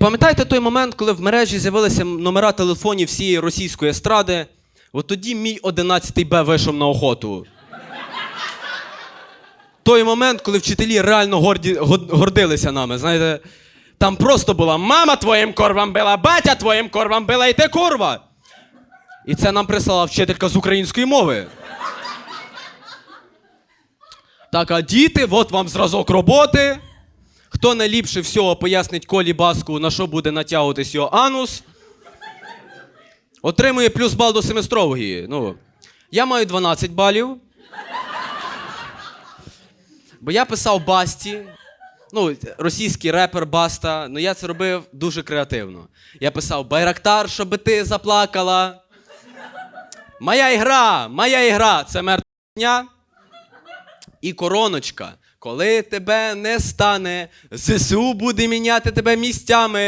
пам'ятаєте той момент, коли в мережі з'явилися номера телефонів всієї російської естради? От тоді мій 11 Б вийшов на охоту. Той момент, коли вчителі реально горді, гордилися нами. Знаєте, там просто була мама твоїм корвам била, батя твоїм корвам била, і ти курва. І це нам прислала вчителька з української мови. Так, а діти, от вам зразок роботи. Хто найліпше всього пояснить Колі Баску, на що буде натягуватись його анус, отримує плюс бал до семестрової. Ну, я маю 12 балів. Бо я писав Басті, ну, російський репер Баста, ну я це робив дуже креативно. Я писав Байрактар, щоби ти заплакала. Моя ігра, моя ігра це мертвня. І короночка. Коли тебе не стане, ЗСУ буде міняти тебе місцями.